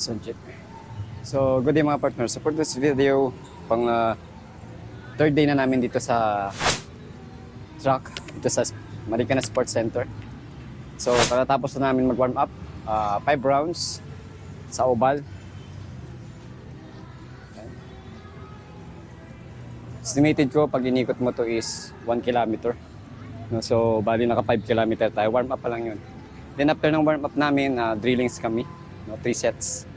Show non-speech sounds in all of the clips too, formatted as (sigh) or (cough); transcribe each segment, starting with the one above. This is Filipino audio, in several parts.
Sunjit. So, good day mga partners. So, for this video, pang ah, third day na namin dito sa track, dito sa Marikina Sports Center. So, katatapos na namin mag-warm up, 5 rounds sa oval. Estimated ko, pag inikot mo to is 1 kilometer. No, so, bali naka 5 kilometer tayo. Warm up pa lang yun. Then after ng warm up namin, ah, drillings kami. No, 3 sets.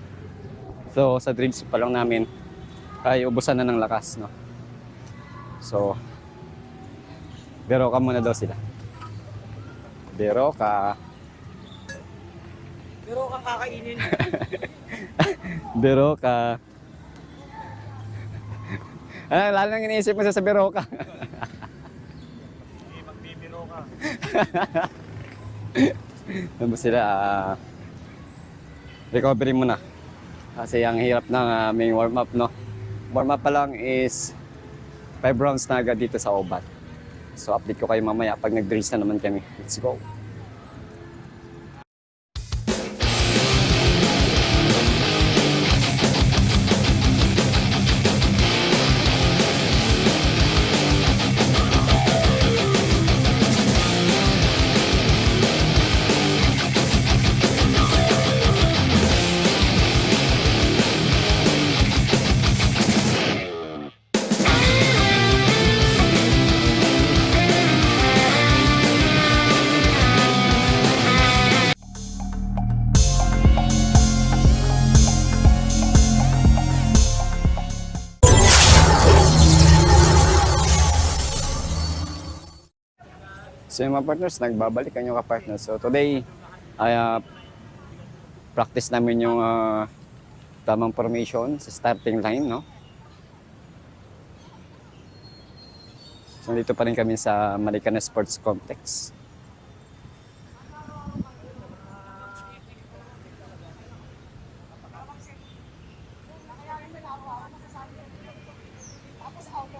So, sa drills pa lang namin, ay ubusan na ng lakas. No? So, bero ka muna daw sila. Bero ka. Pero kang kakainin. (laughs) Bero ka. ah, lalo nang iniisip mo sa bero ka. Hindi, magbibiro ka. (laughs) Ano sila, ah, recovery muna. Kasi ang hirap ng aming warm up, no? Warm up pa lang is 5 rounds na agad dito sa Obat. So update ko kayo mamaya pag nag-drills na naman kami. Let's go! So yung mga partners, nagbabalik ang yung ka-partners. So today, ay ah, practice namin yung ah, tamang formation sa starting line, no? So dito pa rin kami sa Marikana Sports Complex.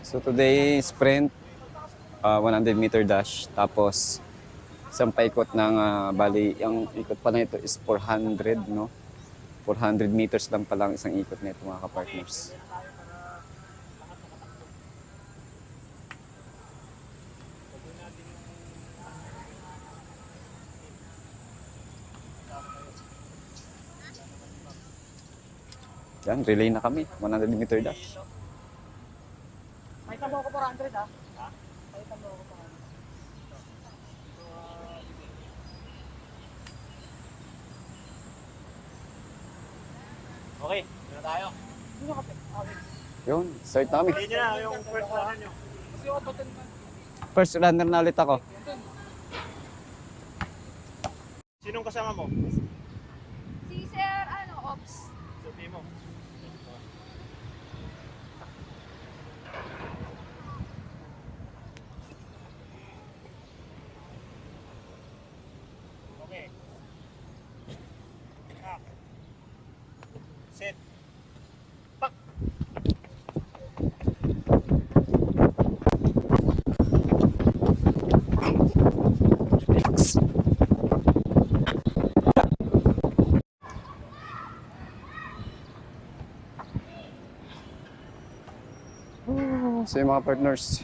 So today, sprint, ah, 100 meter dash, tapos isang paikot ng ah, bali, ang ikot pa na ito is 400, no? 400 meters lang pa lang isang ikot nito mga ka-partners. Yan, relay na kami. 100 meter dash. May tamo ako 400 ha? May tamo ako 400. Okay, yun na tayo. Yun, start na kami. Hindi nyo na yung first runner nyo. First runner na ulit ako. Sinong kasama mo? Si Sir, ano, Ops. So yung mga partners,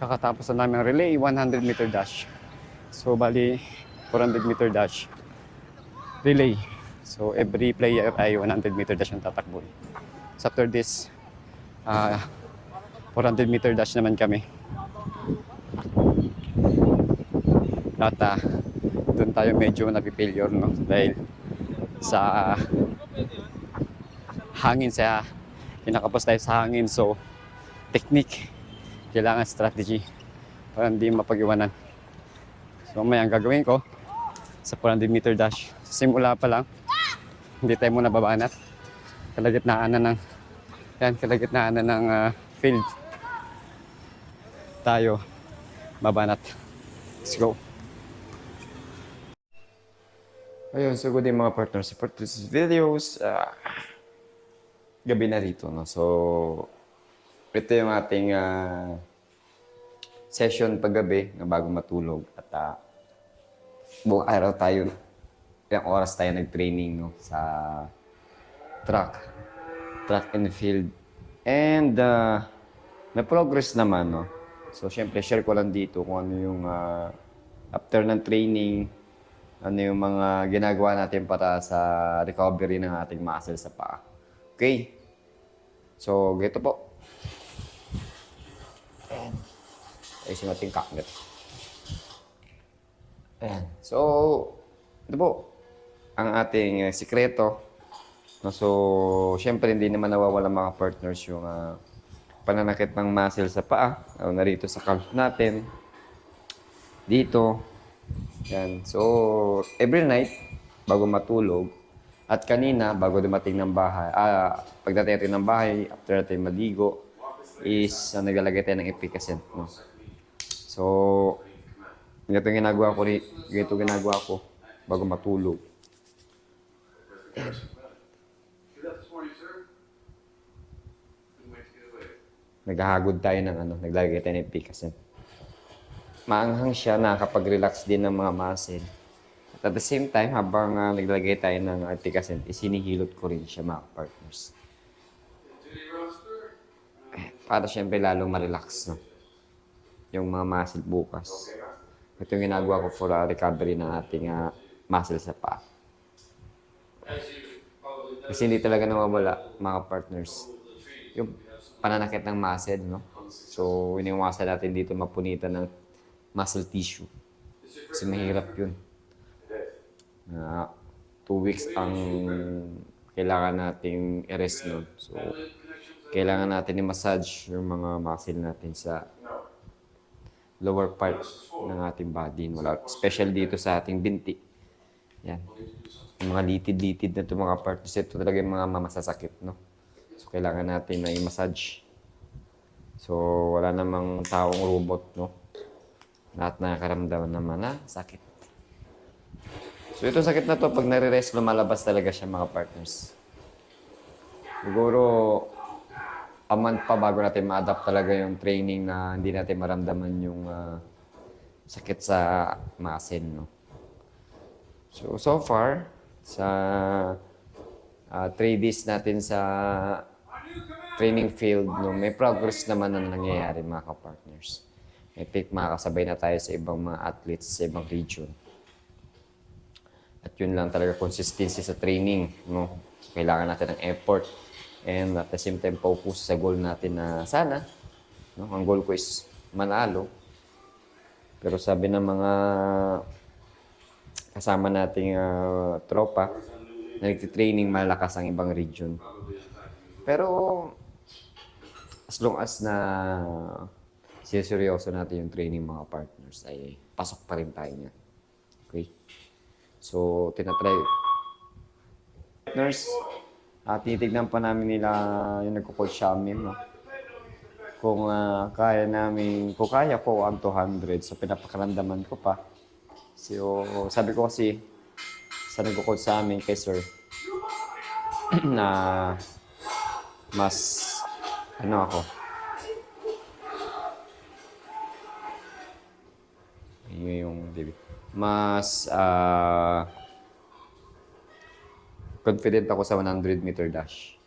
kakatapos na namin ang relay, 100 meter dash. So bali, 400 meter dash. Relay. So every player ay 100 meter dash ang tatakbo. So after this, ah 400 meter dash naman kami. At ah, doon tayo medyo napipailure, no? Dahil sa hangin sa kinakapos tayo sa hangin. So, technique. Kailangan strategy para hindi mapag-iwanan. So, may ang gagawin ko sa 400 meter dash. Simula pa lang, hindi tayo muna babanat. Kalagitnaan na ng yan, kalagitnaan na ng ah, field. Tayo babanat. Let's go. Ayun, so good day mga partners. For this videos, ah, gabi na rito, no? So, ito yung ating ah, session paggabi na bago matulog. At uh, buong araw tayo ilang oras tayo nag-training no, sa track. Track and field. And uh, may progress naman, no? So, syempre, share ko lang dito kung ano yung uh, after ng training, ano yung mga ginagawa natin para sa recovery ng ating muscle sa paa. Okay? So, ganito po. Ayan. Ayusin natin kaknet. Ayan. So, ito po. Ang ating uh, sikreto. No, so, syempre hindi naman nawawala mga partners yung ah, pananakit ng muscle sa paa. O narito sa calf natin. Dito. Yan. So, every night, bago matulog, at kanina, bago dumating ng bahay, ah, pagdating natin ng bahay, after natin maligo, is uh, naglalagay tayo ng epicacent. No? So, ganito ginagawa ko, ganito ginagawa ko bago matulog. Naghahagod tayo ng ano, naglalagay tayo ng epicacent. Maanghang siya, nakakapag-relax din ng mga muscle. At at the same time, habang uh, naglalagay tayo ng epicacent, isinihilot ko rin siya mga partners. Para syempre lalong ma-relax, no? Yung mga muscle bukas. Ito yung ginagawa ko for uh, recovery ng ating uh, muscle sa paa. Kasi hindi talaga nawawala, mga partners. Yung pananakit ng muscle, no? So, iniwasan natin dito mapunitan ng muscle tissue. Kasi mahirap yun. Na two weeks ang kailangan nating i-rest nun. So, kailangan natin i-massage yung mga muscle natin sa lower part ng ating body. Wala, special dito sa ating binti. Yan. Yung mga litid-litid na ito mga parts, ito talaga yung mga masasakit, no? So, kailangan natin na i-massage. So, wala namang taong robot, no? Lahat nakakaramdaman naman na sakit. So, itong sakit na to, pag nare-rest, lumalabas talaga siya mga partners. Siguro, a month pa bago natin ma-adapt talaga yung training na hindi natin maramdaman yung ah, sakit sa muscle, no? So, so far, sa uh, three days natin sa training field, no, may progress naman na nangyayari mga ka-partners. I think makakasabay na tayo sa ibang mga athletes sa ibang region. At yun lang talaga consistency sa training. No? Kailangan natin ng effort and at the same time focus sa goal natin na sana. No? Ang goal ko is manalo. Pero sabi ng mga kasama nating ah, tropa na nagtitraining malakas ang ibang region. Pero as long as na seryoso natin yung training mga partners ay pasok pa rin tayo niyan. Okay? So, tinatry. Partners, at titignan pa namin nila yung nagko-coach sa amin, no? Kung ah, kaya namin, kung kaya ko ang 200, so pinapakaramdaman ko pa. So, sabi ko kasi, sa nagko-coach sa amin kay sir, (clears throat) na mas, ano ako, yun yung, David, mas, ah, confident ako sa 100 meter dash.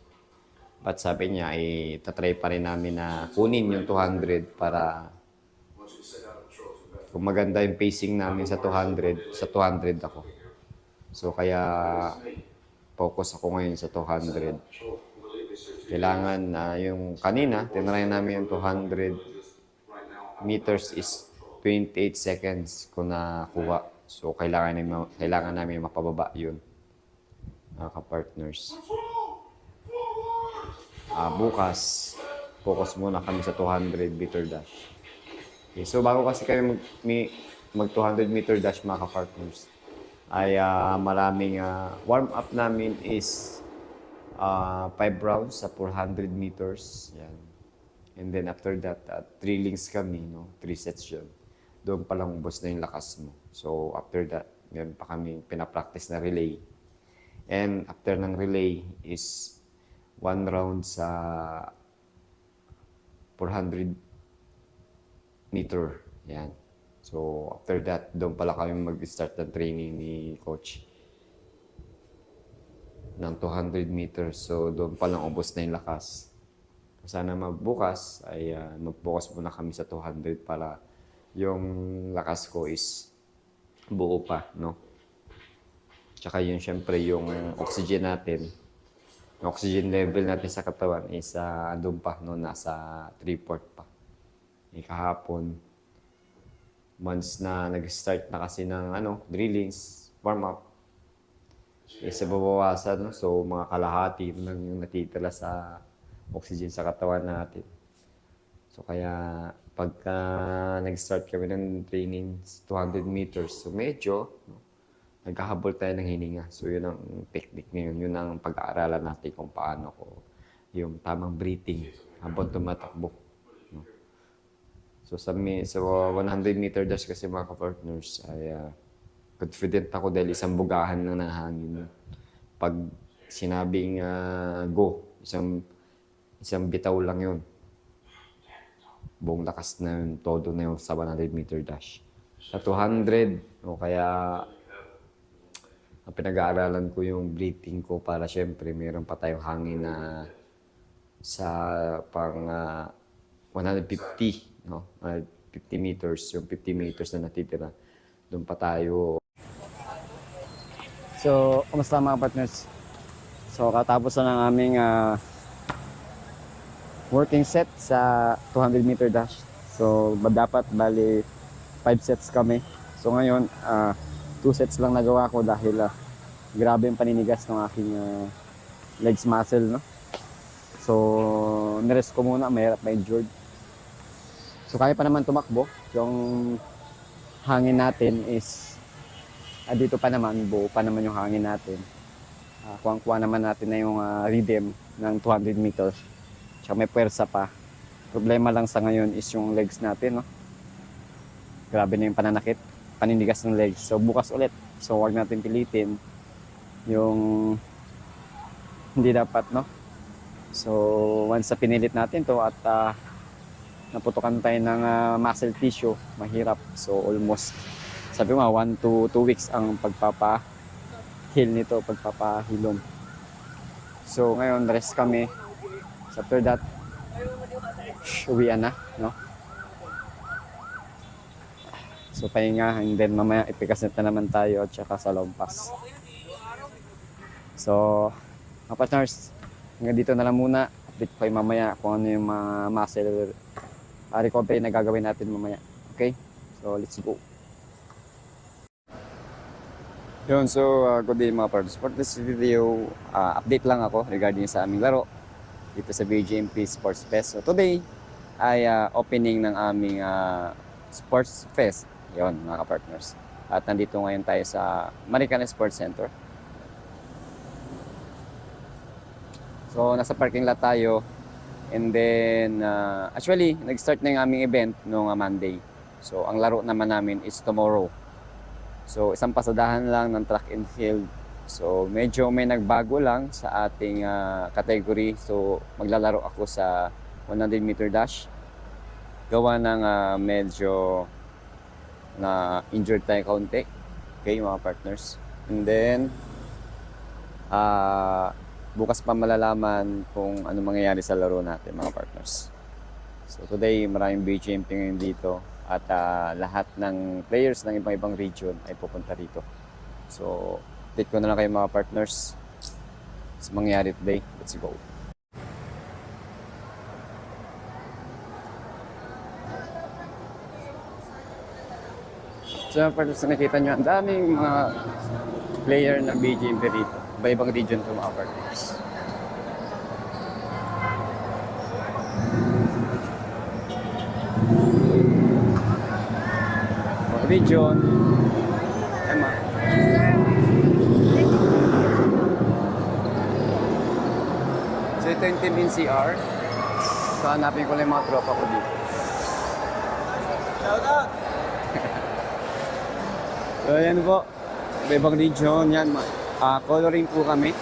But sabi niya, ay tatry pa rin namin na kunin yung 200 para kung maganda yung pacing namin sa 200, sa 200 ako. So kaya focus ako ngayon sa 200. Kailangan na yung kanina, tinry namin yung 200 meters is 28 seconds ko nakuha. So kailangan namin, kailangan namin mapababa yun mga ka-partners. Ah, bukas, focus muna kami sa 200 meter dash. Okay, so bago kasi kami mag, mi- mag 200 meter dash mga ka-partners, ay ah, maraming ah, warm up namin is 5 rounds sa 400 meters. Yan. And then after that, uh, three links kami, no? Three sets yun. Doon pa lang ubos na yung lakas mo. So after that, meron pa kami pinapractice na relay. And after ng relay is one round sa 400 meter. Yan. So, after that, doon pala kami mag-start ng training ni coach. ng 200 meters. So doon pa lang ubos na yung lakas. Sana magbukas ay ah, mag-focus muna kami sa 200 para yung lakas ko is buo pa, no? Tsaka yun, syempre, yung oxygen natin, yung oxygen level natin sa katawan is uh, doon pa, no? Nasa 3-4 pa. Eh, kahapon, months na nag-start na kasi ng ano, drillings, warm-up, isa babawasan, no? so mga kalahati lang yung natitira sa oxygen sa katawan natin. So kaya pagka nag-start kami ng training 200 meters, so medyo no, nagkahabol tayo ng hininga. So yun ang technique ngayon, yun ang pag-aaralan natin kung paano ko yung tamang breathing habang tumatakbo. No? So sa, sa 100 meter dash kasi mga ka-partners ay ah, confident ako dahil isang bugahan na ng hangin. Pag sinabing ah, go, isang isang bitaw lang yun. Buong lakas na yun, todo na yun sa 100 meter dash. Sa 200, o kaya ang pinag-aaralan ko yung breathing ko para syempre meron pa tayong hangin na sa pang ah, 150, no? Ah, 50 meters, yung 50 meters na natitira. Doon pa tayo So, kumusta mga partners? So, katapos na ng aming ah, working set sa 200 meter dash. So, dapat bali 5 sets kami. So, ngayon, 2 sets lang nagawa ko dahil ah, grabe yung paninigas ng aking ah, legs muscle, no? So, nirest ko muna, mahirap ma-injured. So, kaya pa naman tumakbo. Yung hangin natin is Ah, dito pa naman, buo pa naman yung hangin natin. Uh, kuwang-kuha naman natin na yung ah, rhythm ng 200 meters. Tsaka may puwersa pa. Problema lang sa ngayon is yung legs natin, no? Grabe na yung pananakit, paninigas ng legs. So bukas ulit. So wag natin pilitin yung hindi dapat, no? So once sa pinilit natin to at ah, naputukan tayo ng ah, muscle tissue, mahirap. So almost sabi mo, 1 to 2 weeks ang pagpapa-heal nito, pagpapahilom. So, ngayon, rest kami. After that, uwian na, no? So, pahinga, and then mamaya ipikasit na naman tayo at saka sa lompas. So, mga partners, hanggang dito na lang muna. Update ko mamaya kung ano yung mga muscle uh, recovery na gagawin natin mamaya. Okay? So, let's go. Yun, so uh, good day mga partners. For this video, uh, update lang ako regarding sa aming laro dito sa BGMP Sports Fest. So today ay uh, opening ng aming uh, Sports Fest. Yun mga partners. At nandito ngayon tayo sa Maricana Sports Center. So nasa parking lot tayo. And then, uh, actually, nag-start na yung aming event noong uh, Monday. So ang laro naman namin is tomorrow. So, isang pasadahan lang ng track and field. So, medyo may nagbago lang sa ating ah, category. So, maglalaro ako sa 100 meter dash. Gawa ng ah, medyo na injured tayo kaunti. Okay, mga partners. And then, ah bukas pa malalaman kung ano mangyayari sa laro natin, mga partners. So, today, maraming BGMP ngayon dito at ah, lahat ng players ng ibang-ibang region ay pupunta rito. So, update ko na lang kayo mga partners sa mangyayari today. Let's go. So, partners, nakita nyo, ang daming mga player ng BGMP rito. Iba-ibang region to mga partners. region. Emma. So ito yung team NCR. So hanapin ko lang yung mga tropa ko dito. Shout out! So yan po. Ibang region yan. Ah, coloring po kami.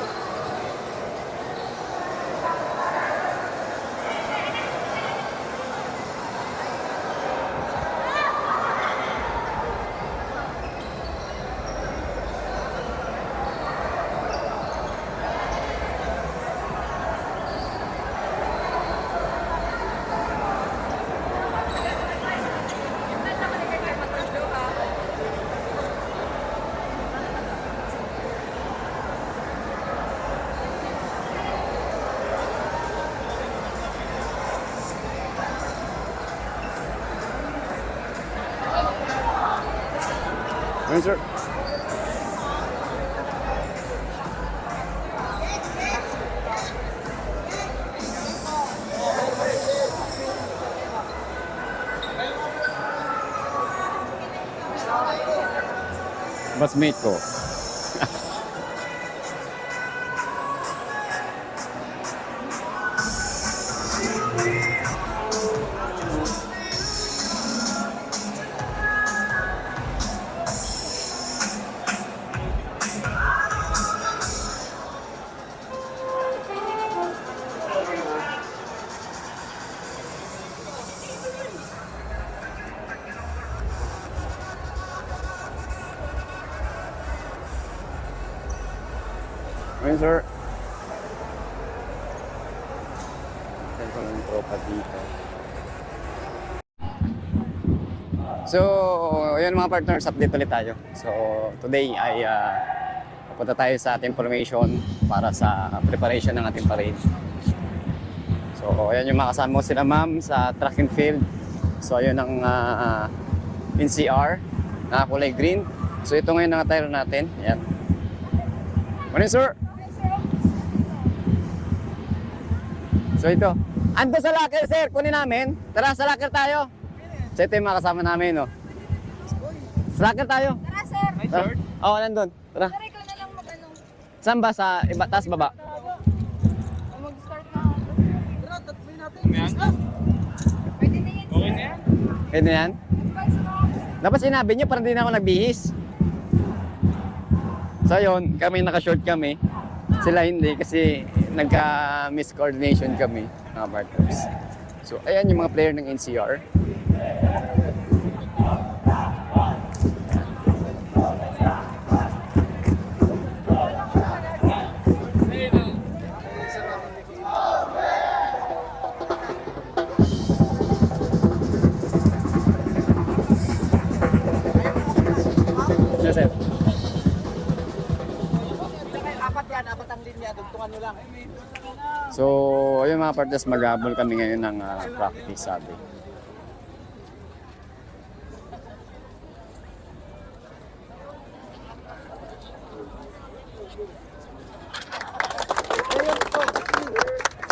Batchmate ko. So, yun mga partners, update ulit tayo. So, today ay uh, pupunta tayo sa ating formation para sa preparation ng ating parade. So, ayan yung mga kasama ko sila ma'am sa track and field. So, ayun ang uh, NCR na kulay green. So, ito ngayon ang attire natin. Ayan. Morning, sir! So ito. Ando sa locker, sir. Kunin namin. Tara, sa locker tayo. So ito yung mga kasama namin, no. Sa locker tayo. Tara, sir. Tara. Oo, nandun. Tara. Tara, ikaw na lang mag-ano. Saan ba? Sa iba, taas baba? Mag-start na ako. Tara, tatuloy natin. Pwede na yan. Okay na yan? Pwede na yan? Dapat sinabi niyo, parang di na ako nagbihis. So yun, kami naka-short kami. Sila hindi kasi nagka-miscoordination kami, mga partners. So ayan yung mga player ng NCR. Sir. So, ayun mga partners, mag-abol kami ngayon ng ah, practice sabi. Ayun po.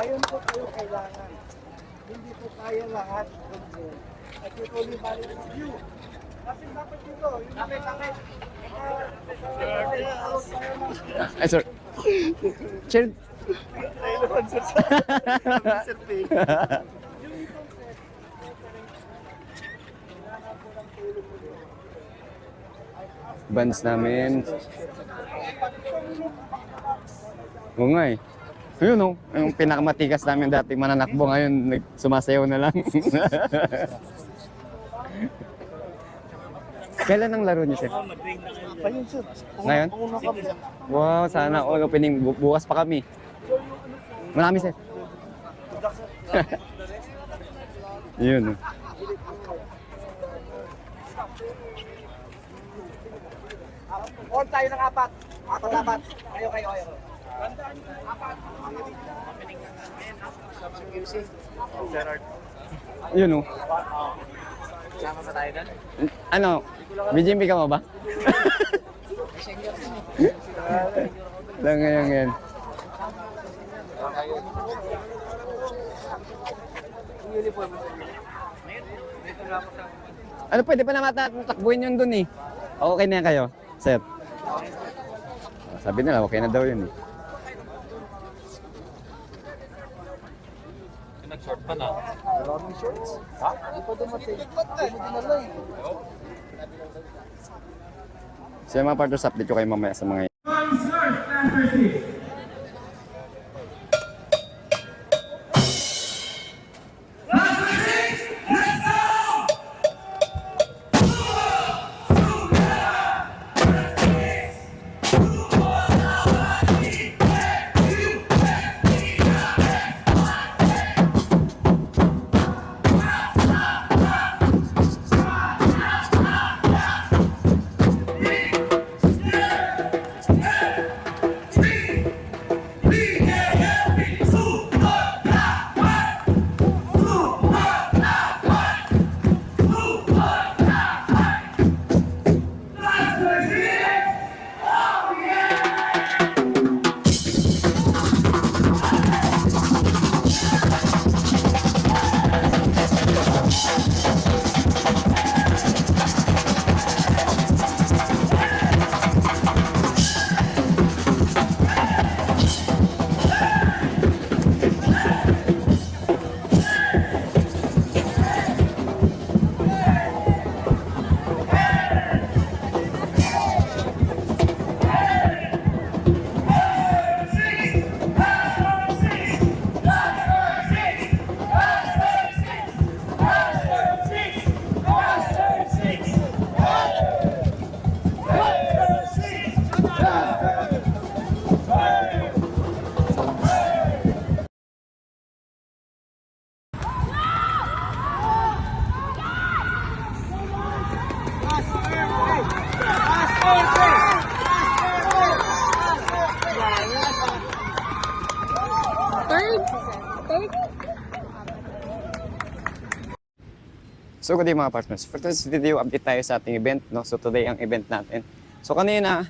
Ayun po kayo kailangan. Hindi po kaya lahat. At you only manage you. Kasi dapat dito, yung sakit-sakit. Ay, sir. Sir. Bands namin. Oo nga eh. Ayun oh, yung pinakamatikas namin dati mananakbo ngayon, sumasayaw na lang. (laughs) Kailan ang laro niyo, sir? Ayun, sir. Ngayon? Wow, sana all opening. Bu- bukas pa kami. Marami, sir. (laughs) Yun. All tayo ng apat. Apat, apat. Kayo, kayo, kayo. Yun oh. Sama ba tayo doon? Ano? BGMP ka mo ba? Lang ngayon inyo. Ano pwede pa naman natin takbuhin yun dun eh. Okay na yan kayo, sir. Sabi nila, okay na daw yun eh. Maraming shorts. Ha? Hindi pa dumating. Hindi mo dinala eh. So yung mga partners, update ko kayo mamaya sa mga So good day mga partners. For today's video, update tayo sa ating event. No? So today ang event natin. So kanina,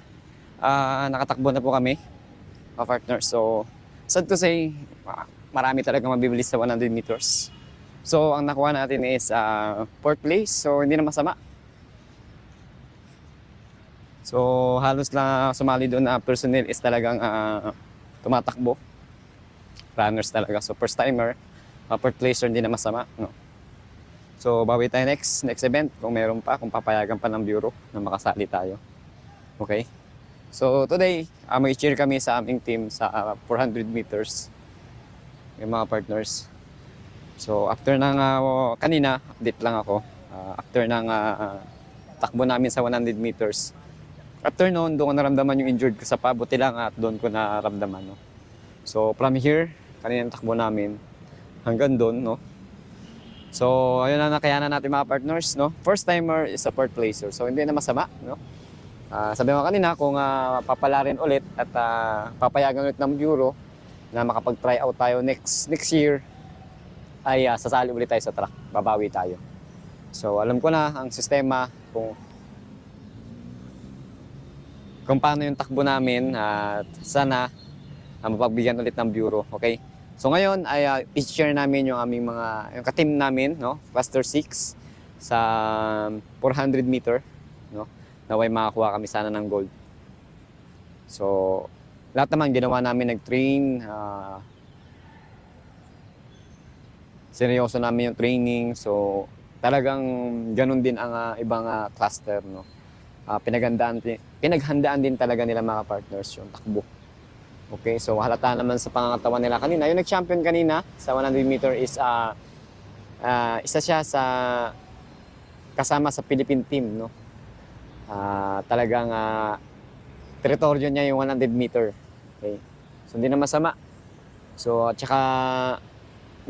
ah, nakatakbo na po kami mga partners. So sad to say, marami talaga mabibili sa 100 meters. So ang nakuha natin is ah, fourth place. So hindi na masama. So halos na sumali doon na personnel is talagang ah, tumatakbo. Runners talaga. So first timer, uh, fourth placer hindi na masama. No? So, bawi tayo next, next event kung meron pa, kung papayagan pa ng bureau na makasali tayo. Okay? So, today, uh, may cheer kami sa aming team sa ah, 400 meters. Yung mga partners. So, after ng, ah, kanina, update lang ako. Ah, after ng ah, takbo namin sa 100 meters. After noon, doon ko naramdaman yung injured ko sa pa. Buti lang at doon ko naramdaman. No? So, from here, kanina takbo namin, hanggang doon, no? So, ayun na nakayanan natin mga partners, no? First timer is a fourth placer. So, hindi na masama, no? Ah, sabi mo kanina, kung uh, papalarin ulit at ah, papayagan ulit ng Bureau na makapag-try out tayo next next year, ay ah, sasali ulit tayo sa track. Babawi tayo. So, alam ko na ang sistema kung kung paano yung takbo namin at sana uh, mapagbigyan ulit ng Bureau, okay? So ngayon ay uh, i-share namin yung aming mga yung ka-team namin, no? Cluster 6 sa 400 meter, no? Naway makakuha kami sana ng gold. So lahat naman ginawa namin nag-train, ah, seryoso namin yung training. So talagang ganun din ang ah, ibang ah, cluster, no? Ah, pinaghandaan, pinaghandaan din talaga nila mga partners yung takbo. Okay, so halata naman sa pangangatawan nila kanina. Yung nag-champion kanina sa 100 meter is ah ah, isa siya sa kasama sa Philippine team, no? Ah, talagang ah, teritoryo niya yung 100 meter. Okay. So hindi na masama. So at saka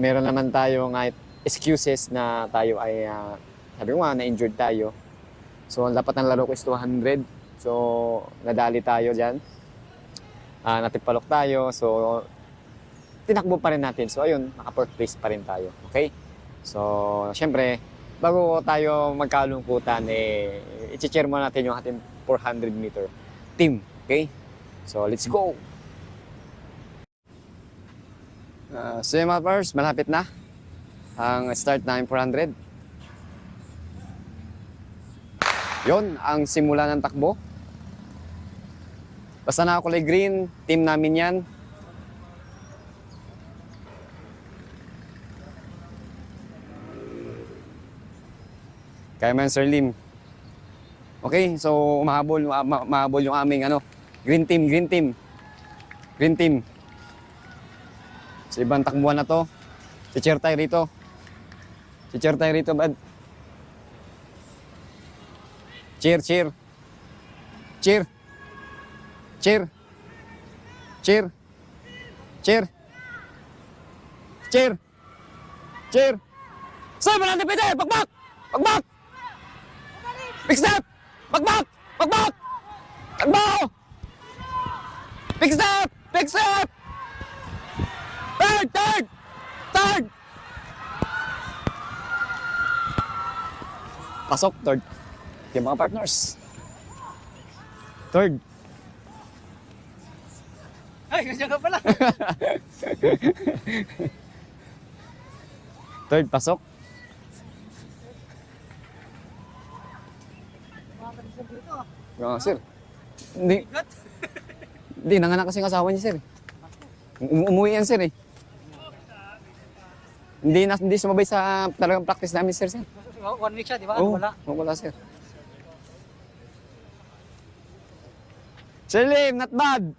meron naman tayo nga excuses na tayo ay ah, sabi ko nga na-injured tayo. So ang dapat ng laro ko is 200. So nadali tayo diyan ah natipalok tayo. So, tinakbo pa rin natin. So, ayun, naka-fourth place pa rin tayo. Okay? So, syempre, bago tayo magkalungkutan, eh, i-cheer mo natin yung ating 400 meter team. Okay? So, let's go! Uh, so, yung mga pars, malapit na ang start na 400. Yon ang simula ng takbo. Basta na kulay green, team namin yan. Kaya man Sir Lim. Okay, so umahabol, ma- ma- mahabol yung aming ano, green team, green team. Green team. Sa ibang takbuhan na to, si Chair tayo rito. Si Chair tayo rito, bad. Cheer, cheer. Cheer. Cheer. Cheer. Cheer. Cheer. Cheer. Saan ba natin pwede? Pagbak! Pagbak! Big step! Pagbak! Pagbak! Takbo! Big step! Big step! Third! Third! Third! Pasok, third. Yung mga partners. Third. Ay, ganyan ka pala. (laughs) Third, pasok. Oo, sir. Hindi. Hindi, nanganak kasi ang asawa niya, sir. Um- umuwi yan, sir, eh. Hindi, na, hindi sumabay sa talagang practice namin, sir, sir. One week siya, di ba? Oo, Wala. oo, wala, sir. Sir Lim, not bad.